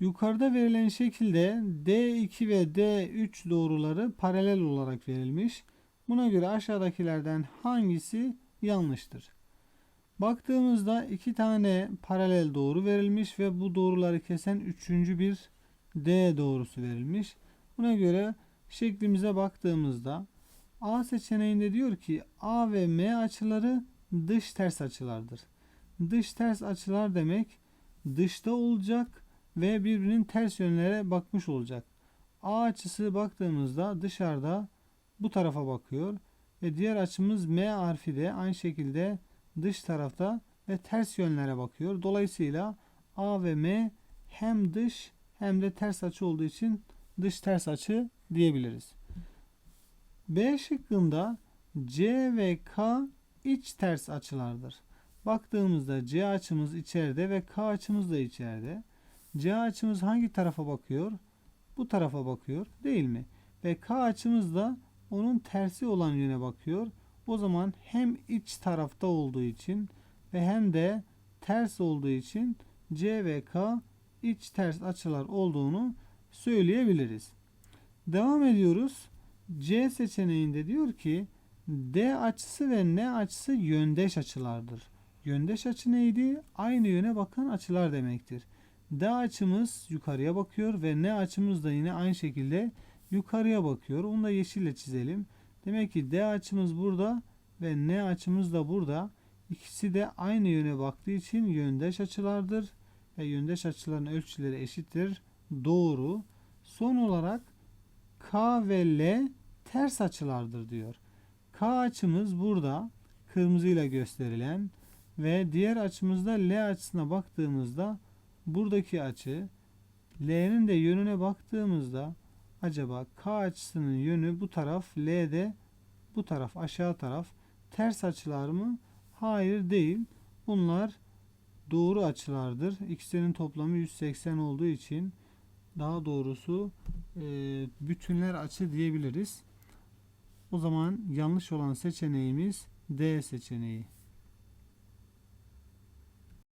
Yukarıda verilen şekilde D2 ve D3 doğruları paralel olarak verilmiş. Buna göre aşağıdakilerden hangisi yanlıştır? Baktığımızda iki tane paralel doğru verilmiş ve bu doğruları kesen üçüncü bir D doğrusu verilmiş. Buna göre şeklimize baktığımızda A seçeneğinde diyor ki A ve M açıları dış ters açılardır. Dış ters açılar demek dışta olacak ve birbirinin ters yönlere bakmış olacak. A açısı baktığımızda dışarıda bu tarafa bakıyor ve diğer açımız M harfi de aynı şekilde dış tarafta ve ters yönlere bakıyor. Dolayısıyla A ve M hem dış hem de ters açı olduğu için dış ters açı diyebiliriz. B şıkkında C ve K iç ters açılardır. Baktığımızda C açımız içeride ve K açımız da içeride. C açımız hangi tarafa bakıyor? Bu tarafa bakıyor değil mi? Ve K açımız da onun tersi olan yöne bakıyor. O zaman hem iç tarafta olduğu için ve hem de ters olduğu için C ve K iç ters açılar olduğunu söyleyebiliriz. Devam ediyoruz. C seçeneğinde diyor ki D açısı ve N açısı yöndeş açılardır. Yöndeş açı neydi? Aynı yöne bakan açılar demektir. D açımız yukarıya bakıyor ve N açımız da yine aynı şekilde yukarıya bakıyor. Onu da yeşille çizelim. Demek ki D açımız burada ve N açımız da burada. İkisi de aynı yöne baktığı için yöndeş açılardır ve yöndeş açıların ölçüleri eşittir. Doğru. Son olarak K ve L ters açılardır diyor. K açımız burada kırmızıyla gösterilen ve diğer açımızda L açısına baktığımızda buradaki açı L'nin de yönüne baktığımızda acaba K açısının yönü bu taraf L de bu taraf aşağı taraf ters açılar mı? Hayır değil. Bunlar doğru açılardır. İkisinin toplamı 180 olduğu için daha doğrusu e, bütünler açı diyebiliriz. O zaman yanlış olan seçeneğimiz D seçeneği.